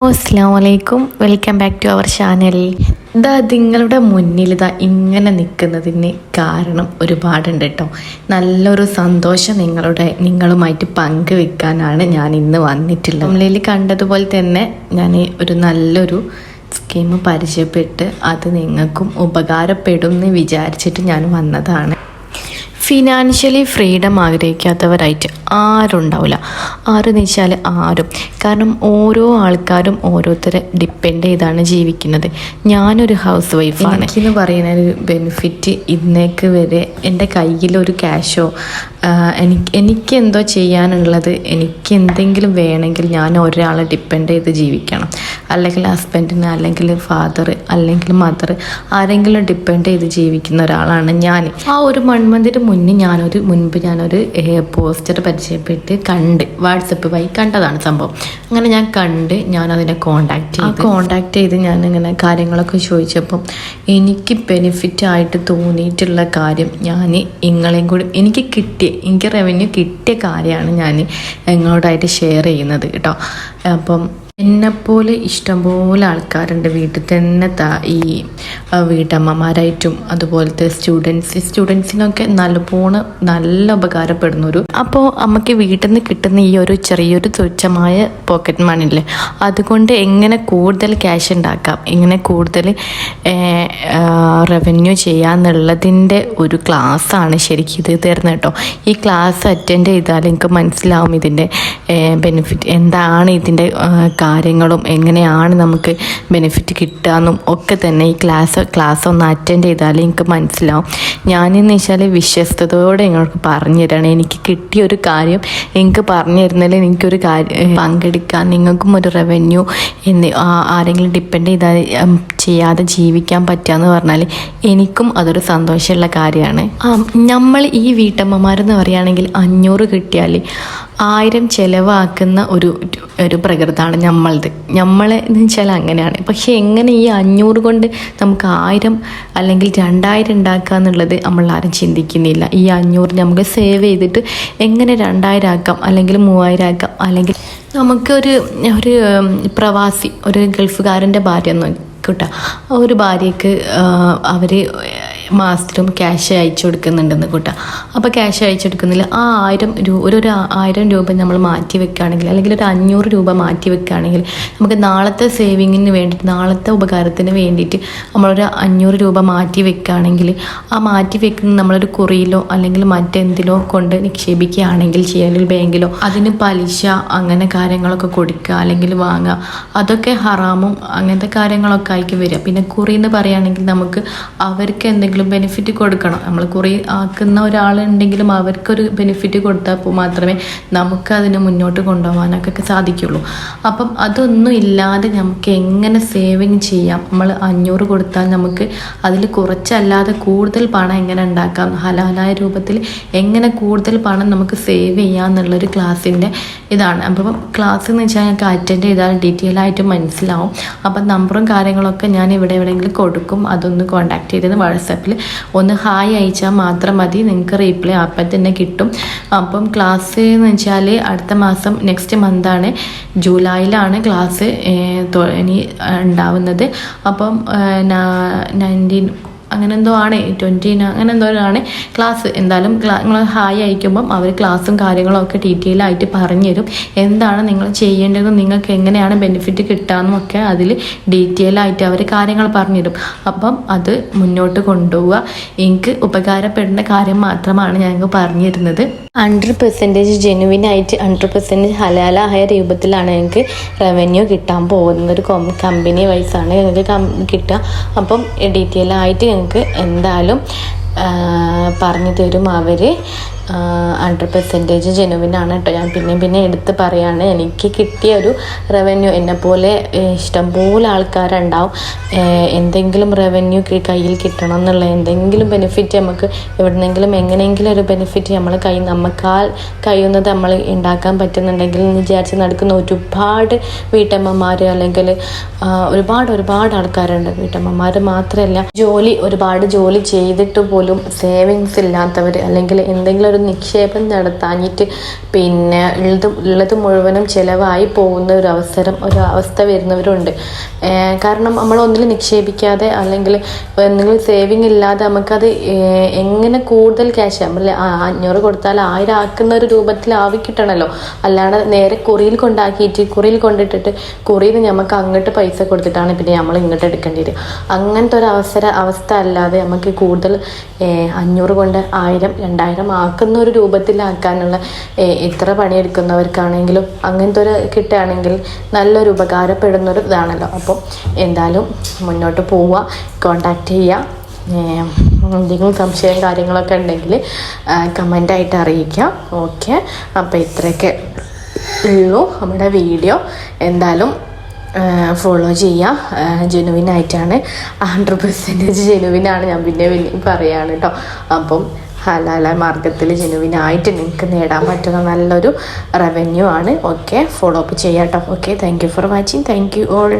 അസ്സാം വലൈക്കും welcome back to our channel ഇതാ നിങ്ങളുടെ മുന്നിൽ ഇതാ ഇങ്ങനെ നിൽക്കുന്നതിന് കാരണം ഒരുപാടുണ്ട് കേട്ടോ നല്ലൊരു സന്തോഷം നിങ്ങളുടെ നിങ്ങളുമായിട്ട് പങ്കുവെക്കാനാണ് ഞാൻ ഇന്ന് വന്നിട്ടുള്ളത്. നമ്മളിൽ കണ്ടതുപോലെ തന്നെ ഞാൻ ഒരു നല്ലൊരു സ്കീം പരിചയപ്പെട്ട് അത് നിങ്ങൾക്കും ഉപകാരപ്പെടും എന്ന് വിചാരിച്ചിട്ട് ഞാൻ വന്നതാണ്. ഫിനാൻഷ്യലി ഫ്രീഡം ആഗ്രഹിക്കാത്തവരായിട്ട് ആരുണ്ടാവില്ല ആരെന്ന് വെച്ചാൽ ആരും. കാരണം ഓരോ ആൾക്കാരും ഓരോരുത്തരെ ഡിപ്പെൻഡ് ചെയ്താണ് ജീവിക്കുന്നത്. ഞാനൊരു ഹൗസ് വൈഫാണ് എനിക്കെന്ന് പറയുന്ന ഒരു ബെനിഫിറ്റ് ഇന്നേക്ക് വരെ എന്റെ കയ്യിലൊരു ക്യാഷോ എനിക്ക് എനിക്ക് എന്തോ ചെയ്യാനുള്ളത് എനിക്ക് എന്തെങ്കിലും വേണമെങ്കിൽ ഞാൻ ഒരാളെ ഡിപ്പെൻഡ് ചെയ്ത് ജീവിക്കണം. അല്ലെങ്കിൽ ഹസ്ബൻഡിന് അല്ലെങ്കിൽ ഫാദർ അല്ലെങ്കിൽ മദർ ആരെങ്കിലും ഡിപ്പെൻഡ് ചെയ്ത് ജീവിക്കുന്ന ഒരാളാണ് ഞാൻ ആ ഒരു മൺമന്തിന് മുന്നേ ഞാനൊരു മുൻപ് ഞാനൊരു പോസ്റ്റർ പരിചയപ്പെട്ട് കണ്ട് വാട്സപ്പ് വഴി കണ്ടതാണ് സംഭവം. അങ്ങനെ ഞാൻ കണ്ട് ഞാൻ അതിനെ കോണ്ടാക്ട് ചെയ്ത്. കോണ്ടാക്ട് ചെയ്ത് ഞാൻ ഇങ്ങനെ കാര്യങ്ങളൊക്കെ ചോദിച്ചപ്പം എനിക്ക് ബെനിഫിറ്റ് ആയിട്ട് തോന്നിയിട്ടുള്ള കാര്യം ഞാൻ നിങ്ങളെയും കൂടി എനിക്ക് കിട്ടിയ എനിക്ക് റവന്യൂ കിട്ടിയ കാര്യമാണ് ഞാൻ നിങ്ങളോടായിട്ട് ഷെയർ ചെയ്യുന്നത് കേട്ടോ. അപ്പം എന്നെപ്പോലെ ഇഷ്ടംപോലെ ആൾക്കാരുണ്ട്. വീട്ടിൽ തന്നെ താ ഈ വീട്ടമ്മമാരായിട്ടും അതുപോലത്തെ സ്റ്റുഡൻസ് സ്റ്റുഡൻസിനൊക്കെ നല്ലപോലെ നല്ല ഉപകാരപ്പെടുന്ന ഒരു അപ്പോൾ അമ്മയ്ക്ക് വീട്ടിൽ നിന്ന് കിട്ടുന്ന ഈ ഒരു ചെറിയൊരു തുച്ഛമായ പോക്കറ്റ് മണി അല്ലേ അതുകൊണ്ട് എങ്ങനെ കൂടുതൽ ക്യാഷ് ഉണ്ടാക്കാം? എങ്ങനെ കൂടുതൽ റവന്യൂ ചെയ്യാന്നുള്ളതിന്റെ ഒരു ക്ലാസ്സാണ് ശരിക്കും ഇത് തരുന്നത് കേട്ടോ. ഈ ക്ലാസ് അറ്റൻഡ് ചെയ്താൽ എനിക്ക് മനസ്സിലാവും ഇതിന്റെ ബെനിഫിറ്റ് എന്താണ് ഇതിന്റെ കാര്യങ്ങളും എങ്ങനെയാണ് നമുക്ക് ബെനിഫിറ്റ് കിട്ടുകയെന്നും ഒക്കെ തന്നെ ഈ ക്ലാസ് ക്ലാസ് ഒന്ന് അറ്റൻഡ് ചെയ്താൽ എനിക്ക് മനസ്സിലാവും. ഞാനെന്ന് വെച്ചാൽ വിശ്വസ്തയോടെ നിങ്ങൾക്ക് പറഞ്ഞു തരണം. എനിക്ക് കിട്ടിയ ഒരു കാര്യം എനിക്ക് പറഞ്ഞു തരുന്നതിൽ എനിക്കൊരു കാര്യം പങ്കെടുക്കാൻ നിങ്ങൾക്കും ഒരു റവന്യൂ എന്ന് ആരെങ്കിലും ഡിപ്പെൻഡ് ചെയ്താൽ ചെയ്യാതെ ജീവിക്കാൻ പറ്റുക എന്ന് പറഞ്ഞാൽ എനിക്കും അതൊരു സന്തോഷമുള്ള കാര്യമാണ്. നമ്മൾ ഈ വീട്ടമ്മമാരെന്ന് പറയുകയാണെങ്കിൽ അഞ്ഞൂറ് കിട്ടിയാൽ ആയിരം ചിലവാക്കുന്ന ഒരു ഒരു പ്രകൃതമാണ് നമ്മളത് നമ്മളെ എന്ന് വെച്ചാൽ അങ്ങനെയാണ്. പക്ഷെ എങ്ങനെ ഈ അഞ്ഞൂറ് കൊണ്ട് നമുക്ക് ആയിരം അല്ലെങ്കിൽ രണ്ടായിരം ഉണ്ടാക്കുക എന്നുള്ളത് നമ്മളാരും ചിന്തിക്കുന്നില്ല. ഈ അഞ്ഞൂറ് നമുക്ക് സേവ് ചെയ്തിട്ട് എങ്ങനെ രണ്ടായിരം ആക്കാം അല്ലെങ്കിൽ മൂവായിരം ആക്കാം അല്ലെങ്കിൽ നമുക്കൊരു ഒരു പ്രവാസി ഒരു ഗൾഫുകാരന്റെ ഭാര്യ എന്ന് കിട്ടുക ഒരു ഭാര്യക്ക് അവർ മാസത്തിലും ക്യാഷ് അയച്ചു കൊടുക്കുന്നുണ്ടെന്ന് കൂട്ട. അപ്പോൾ ക്യാഷ് അയച്ചു കൊടുക്കുന്നില്ല ആ ആയിരം രൂപ ഒരു ഒരു ആയിരം രൂപ നമ്മൾ മാറ്റി വെക്കുകയാണെങ്കിൽ അല്ലെങ്കിൽ ഒരു അഞ്ഞൂറ് രൂപ മാറ്റി വെക്കുകയാണെങ്കിൽ നമുക്ക് നാളത്തെ സേവിങ്ങിന് വേണ്ടിയിട്ട് നാളത്തെ ഉപകാരത്തിന് വേണ്ടിയിട്ട് നമ്മളൊരു അഞ്ഞൂറ് രൂപ മാറ്റി വെക്കുകയാണെങ്കിൽ ആ മാറ്റി വെക്കുന്ന നമ്മളൊരു കുറിയിലോ അല്ലെങ്കിൽ മറ്റെന്തിലോ കൊണ്ട് നിക്ഷേപിക്കുകയാണെങ്കിൽ ചെയ്യാൻ ബാങ്കിലോ അതിന് പലിശ അങ്ങനെ കാര്യങ്ങളൊക്കെ കൊടുക്കുക അല്ലെങ്കിൽ വാങ്ങുക അതൊക്കെ ഹറാമും അങ്ങനത്തെ കാര്യങ്ങളൊക്കെ ആയിരിക്കും വരിക. പിന്നെ കുറി എന്ന് പറയുകയാണെങ്കിൽ നമുക്ക് അവർക്ക് എന്തെങ്കിലും ബെനിഫിറ്റ് കൊടുക്കണം. നമ്മൾ കുറി ആക്കുന്ന ഒരാളുണ്ടെങ്കിലും അവർക്കൊരു ബെനിഫിറ്റ് കൊടുത്താൽ മാത്രമേ നമുക്ക് അതിനെ മുന്നോട്ട് കൊണ്ടുപോകാനൊക്കെ സാധിക്കുള്ളൂ. അപ്പം അതൊന്നും ഇല്ലാതെ നമുക്ക് എങ്ങനെ സേവിങ് ചെയ്യാം? നമ്മൾ അഞ്ഞൂറ് കൊടുത്താൽ നമുക്ക് അതിൽ കുറച്ചല്ലാതെ കൂടുതൽ പണം എങ്ങനെ ഉണ്ടാക്കാം? ഹലാലായ രൂപത്തിൽ എങ്ങനെ കൂടുതൽ പണം നമുക്ക് സേവ് ചെയ്യാം എന്നുള്ളൊരു ക്ലാസ്സിന്റെ ഇതാണ്. അപ്പം ക്ലാസ് എന്ന് വെച്ചാൽ ഞങ്ങൾക്ക് അറ്റൻഡ് ചെയ്താൽ ഡീറ്റെയിൽ ആയിട്ട് മനസ്സിലാവും. അപ്പം നമ്പറും കാര്യങ്ങളൊക്കെ ഞാൻ ഇവിടെ എവിടെയെങ്കിലും കൊടുക്കും. അതൊന്ന് കോൺടാക്ട് ചെയ്തത് വാട്സാപ്പിൽ ഒന്ന് ഹായ് അയച്ചാൽ മാത്രം മതി. നിങ്ങൾക്ക് റീപ്ലൈ അപ്പം തന്നെ കിട്ടും. അപ്പം ക്ലാസ് എന്ന് വെച്ചാൽ അടുത്ത മാസം നെക്സ്റ്റ് മന്താണ് ജൂലൈയിലാണ് ക്ലാസ് ഇനി ഉണ്ടാവുന്നത്. അപ്പം നയന്റീൻ അങ്ങനെ എന്തോ ആണ് ട്വന്റീന് അങ്ങനെ എന്തോ ആണ് ക്ലാസ് എന്തായാലും നിങ്ങൾ ഹായ് അയക്കുമ്പം അവർ ക്ലാസ്സും കാര്യങ്ങളും ഒക്കെ ഡീറ്റെയിൽ ആയിട്ട് പറഞ്ഞു തരും എന്താണ് നിങ്ങൾ ചെയ്യേണ്ടതും നിങ്ങൾക്ക് എങ്ങനെയാണ് ബെനിഫിറ്റ് കിട്ടാമെന്നും ഒക്കെ അതിൽ ഡീറ്റെയിൽ ആയിട്ട് അവർ കാര്യങ്ങൾ പറഞ്ഞു തരും അപ്പം അത് മുന്നോട്ട് കൊണ്ടുപോവുക. എനിക്ക് ഉപകാരപ്പെടുന്ന കാര്യം മാത്രമാണ് ഞങ്ങൾക്ക് പറഞ്ഞു തരുന്നത് ഹൺഡ്രഡ് പെർസെന്റേജ് ജെനുവിൻ ആയിട്ട് ഹൺഡ്രഡ് പെർസെന്റേജ് ഹലാലായ രൂപത്തിലാണ് ഞങ്ങൾക്ക് റവന്യൂ കിട്ടാൻ പോകുന്നത്. ഒരു കമ്പനി വൈസാണ് ഞങ്ങൾക്ക് കിട്ടുക. അപ്പം ഡീറ്റെയിൽ ആയിട്ട് ഞങ്ങൾക്ക് എന്തായാലും പറഞ്ഞു തരും അവർ ഹൺഡ്രഡ് പെർസെന്റേജ് ജെനുവിനാണ് കേട്ടോ ഞാൻ പിന്നെയും പിന്നെ എടുത്ത് പറയാണ്. എനിക്ക് കിട്ടിയ ഒരു റവന്യൂ എന്നെപ്പോലെ ഇഷ്ടംപോലെ ആൾക്കാരുണ്ടാവും. എന്തെങ്കിലും റവന്യൂ കയ്യിൽ കിട്ടണം എന്നുള്ള എന്തെങ്കിലും ബെനിഫിറ്റ് നമുക്ക് എവിടെന്നെങ്കിലും എങ്ങനെയെങ്കിലും ഒരു ബെനിഫിറ്റ് നമ്മൾ കൈ നമുക്കാൽ കഴിയുന്നത് നമ്മൾ ഉണ്ടാക്കാൻ പറ്റുന്നുണ്ടെങ്കിൽ എന്ന് വിചാരിച്ച് നടക്കുന്ന ഒരുപാട് വീട്ടമ്മമാർ അല്ലെങ്കിൽ ഒരുപാട് ഒരുപാട് ആൾക്കാരുണ്ട്. വീട്ടമ്മമാർ മാത്രമല്ല ജോലി ഒരുപാട് ജോലി ചെയ്തിട്ട് പോലും സേവിങ്സ് ഇല്ലാത്തവർ അല്ലെങ്കിൽ എന്തെങ്കിലും ഒരു ഒരു നിക്ഷേപം നടത്താഞ്ഞിട്ട് പിന്നെ ഉള്ളത് ഉള്ളത് മുഴുവനും ചിലവായി പോകുന്ന ഒരു അവസരം ഒരു അവസ്ഥ വരുന്നവരുണ്ട്. കാരണം നമ്മൾ ഒന്നിൽ നിക്ഷേപിക്കാതെ അല്ലെങ്കിൽ എന്തെങ്കിലും സേവിങ് ഇല്ലാതെ നമുക്കത് എങ്ങനെ കൂടുതൽ ക്യാഷ് നമ്മൾ അഞ്ഞൂറ് കൊടുത്താൽ ആയിരം ആക്കുന്ന ഒരു രൂപത്തിൽ ആവി കിട്ടണമല്ലോ അല്ലാതെ നേരെ കുറിയിൽ കൊണ്ടാക്കിയിട്ട് കുറിയിൽ കൊണ്ടിട്ടിട്ട് കുറിയിൽ നമുക്ക് അങ്ങോട്ട് പൈസ കൊടുത്തിട്ടാണ് പിന്നെ നമ്മൾ ഇങ്ങോട്ട് എടുക്കേണ്ടി വരിക. അങ്ങനത്തെ ഒരു അവസര അവസ്ഥ അല്ലാതെ നമുക്ക് കൂടുതൽ അഞ്ഞൂറ് കൊണ്ട് ആയിരം രണ്ടായിരം ആക്കുന്ന ഒരു രൂപത്തിലാക്കാനുള്ള എത്ര പണിയെടുക്കുന്നവർക്കാണെങ്കിലും അങ്ങനത്തെ ഒരു കിട്ടുകയാണെങ്കിൽ നല്ലൊരു ഉപകാരപ്പെടുന്ന ഒരു ഇതാണല്ലോ അപ്പോൾ എന്തായാലും മുന്നോട്ട് പോവുക കോണ്ടാക്ട് ചെയ്യുക. എന്തെങ്കിലും സംശയം കാര്യങ്ങളൊക്കെ ഉണ്ടെങ്കിൽ കമന്റായിട്ട് അറിയിക്കാം ഓക്കെ. അപ്പോൾ ഇത്രയൊക്കെ ഉള്ളൂ നമ്മുടെ വീഡിയോ. എന്തായാലും ഫോളോ ചെയ്യുക ജെനുവിൻ ആയിട്ടാണ്. ഹൺഡ്രഡ് പെർസെന്റേജ് ജെനുവിനാണ് ഞാൻ പിന്നെ പിന്നെ പറയുകയാണ് കേട്ടോ അപ്പം ഹലാല മാർഗത്തിൽ ജെനുവിനായിട്ട് നിങ്ങൾക്ക് നേടാൻ പറ്റുന്ന നല്ലൊരു റവന്യൂ ആണ്. ഓക്കെ ഫോളോ അപ്പ് ചെയ്യാം കേട്ടോ okay thank you for watching thank you all